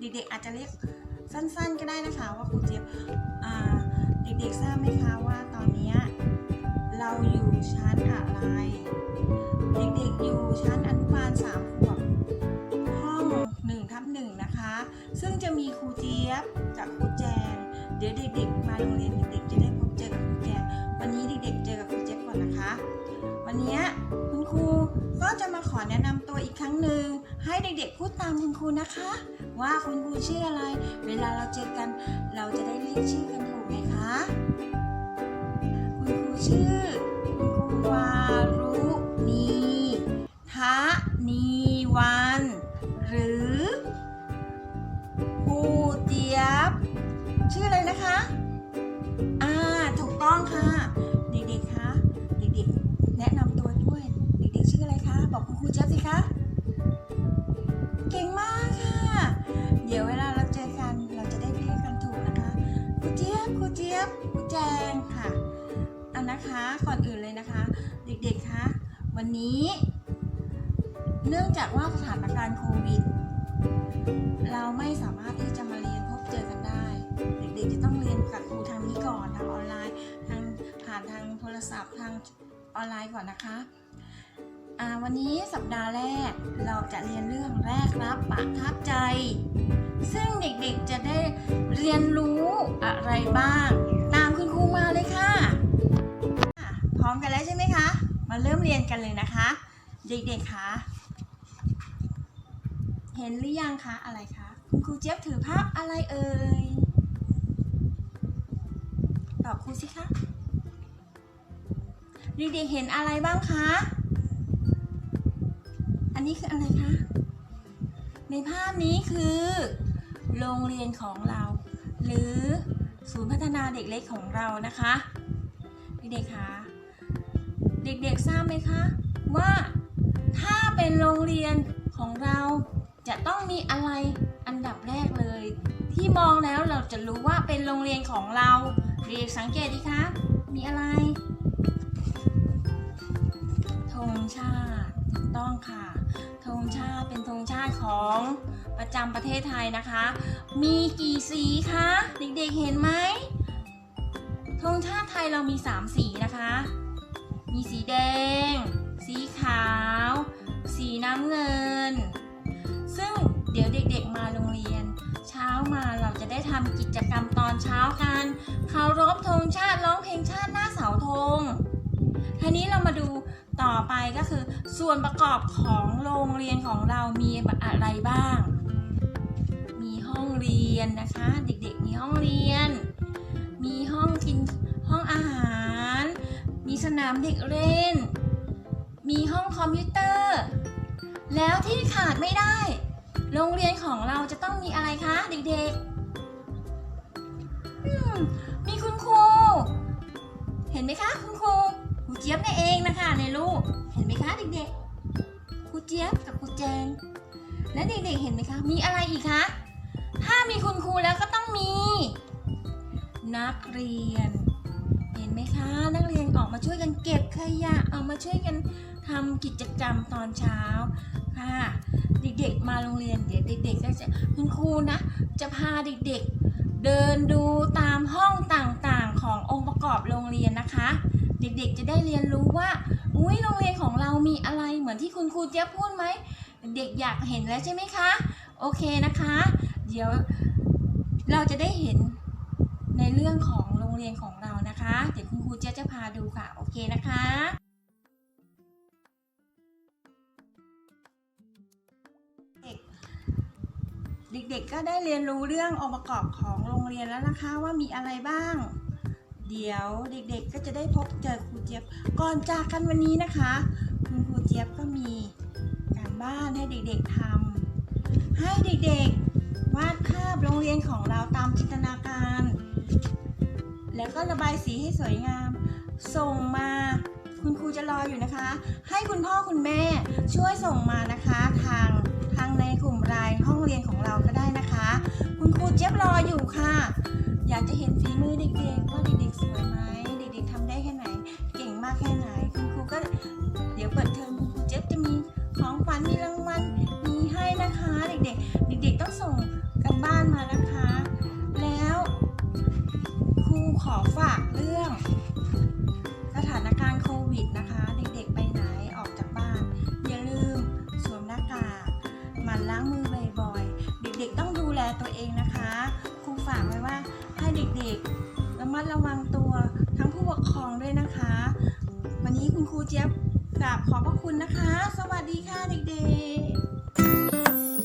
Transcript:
เด็กๆอาจจะเรียกสั้นๆก็ได้นะคะ ว่าครูเจี๊ยบเด็กๆทราบไหมคะว่าตอนนี้เราอยู่ชั้นอะไร เด็กๆอยู่ชั้นอนุบาลสามขวบห้อง1ทับหนึ่งนะคะ ซึ่งจะมีครูเจี๊ยบกับครูแจงเดี๋ยวเด็กๆมาโรงเรียนเด็กๆจะได้พบเจอกับครูแจงวันนี้เด็กๆเจอกับครูเจี๊ยบก่อนนะคะ วันนี้ ครูก็จะมาขอแนะนำตัวอีกครั้งหนึ่งให้เด็กๆพูดตามคุณครูนะคะ ว่าคุณครูชื่ออะไร เวลาเราเจอกัน เราจะได้เรียกชื่อกันถูกไหมคะ คุณครูชื่อ คุณครูวา เจี๊ยบสิคะ เก่งมากค่ะ เดี๋ยวเวลาเราเจอกันเราจะได้เรียกกันถูกนะคะครูเจี๊ยบครูเจี๊ยบครูแจงค่ะอานะคะก่อนอื่นเลยนะคะ เด็กๆคะวันนี้ เนื่องจากว่าสถานการณ์โควิด เราไม่สามารถที่จะมาเรียนพบเจอกันได้ เด็กๆจะต้องเรียนกับครูทางนี้ก่อนทางออนไลน์ทางผ่านทางโทรศัพท์ทางออนไลน์ก่อนนะคะ วันนี้สัปดาห์แรกเราจะเรียนเรื่องแรกรับประทับใจ ซึ่งเด็กๆจะได้เรียนรู้อะไรบ้าง ตามคุณครูมาเลยค่ะอะ พร้อมกันแล้วใช่ไหมคะ มาเริ่มเรียนกันเลยนะคะ เด็กๆคะเห็นหรือยังคะอะไรคะคุณครูเจี๊ยบถือภาพอะไรเอ่ยตอบครูสิคะเด็กๆเห็นอะไรบ้างคะ อันนี้คืออะไรคะ ในภาพนี้คือ โรงเรียนของเรา หรือศูนย์พัฒนาเด็กเล็กของเรานะคะ เด็กๆคะเด็กๆทราบไหมคะ ว่าถ้าเป็นโรงเรียนของเราจะต้องมีอะไรอันดับแรกเลย ที่มองแล้วเราจะรู้ว่าเป็นโรงเรียนของเราเด็กสังเกตดีคะมีอะไรธงชาติ ถูกต้องค่ะ ธงชาติเป็นธงชาติของประจำประเทศไทยนะคะ มีกี่สีคะเด็กๆเห็นไหมธงชาติไทยเรามี 3 สีนะคะ มีสีแดง สีขาว สีน้ำเงิน ซึ่งเดี๋ยวเด็กๆมาโรงเรียน เช้ามาเราจะได้ทำกิจกรรมตอนเช้ากันเคารพธงชาติร้องเพลงชาติหน้าเสาธงทีนี้เรามาดู ต่อไปก็คือ ส่วนประกอบของโรงเรียนของเรามีอะไรบ้าง มีห้องเรียนนะคะ เด็กๆมีห้องเรียน มีห้องกินห้องอาหาร มีสนามเด็กเล่น มีห้องคอมพิวเตอร์ แล้วที่ขาดไม่ได้ โรงเรียนของเราจะต้องมีอะไรคะ เด็กๆมมีคุณครู เห็นไหมคะ คุณครู เจี๊ยบนี่เองนะคะในรูปเห็นไหมคะเด็กๆครูเจี๊ยบกับครูแจง และเด็กๆเห็นไหมคะ มีอะไรอีกคะ ถ้ามีคุณครูแล้วก็ต้องมี นักเรียน เห็นไหมคะ นักเรียนออกมาช่วยกันเก็บขยะออกมาช่วยกันทำกิจกรรมตอนเช้าค่ะ เด็กๆมาโรงเรียนเดี๋ยวเด็กๆก็จะคุณครูนะ จะพาเด็กๆเดินดูตามห้องต่างๆขององค์ประกอบโรงเรียนนะคะ เด็กๆ จะได้เรียนรู้ว่า อุ้ยโรงเรียนของเรามีอะไรเหมือนที่คุณครูเจี๊ยบพูดไหม เด็กอยากเห็นแล้วใช่ไหมคะ โอเคนะคะ เดี๋ยวเราจะได้เห็นในเรื่องของโรงเรียนของเรานะคะ เดี๋ยวคุณครูเจี๊ยบจะพาดูค่ะ โอเคนะคะเด็กๆ ก็ได้เรียนรู้เรื่ององค์ประกอบของโรงเรียนแล้วนะคะว่ามีอะไรบ้าง เดี๋ยวเด็กๆก็จะได้พบเจอครูเจี๊ยบ ก่อนจากกันวันนี้นะคะ คุณครูเจี๊ยบก็มีการบ้านให้เด็กๆทำให้เด็กๆวาดภาพโรงเรียนของเราตามจินตนาการ แล้วก็ระบายสีให้สวยงาม ส่งมาคุณครูจะรออยู่นะคะ ให้คุณพ่อคุณแม่ช่วยส่งมานะคะทางทางในกลุ่มไลน์ห้องเรียนของเราก็ได้นะคะ คุณครูเจี๊ยบรออยู่ค่ะ อยากจะเห็นฝีมือเด็กๆ ล้างมือบ่อยๆ เด็กๆต้องดูแลตัวเองนะคะ ครูฝากไว้ว่าให้เด็กๆระมัดระวังตัวทั้งผู้ปกครองด้วยนะคะ วันนี้คุณครูเจี๊ยบกราบขอบพระคุณนะคะ สวัสดีค่ะเด็กๆ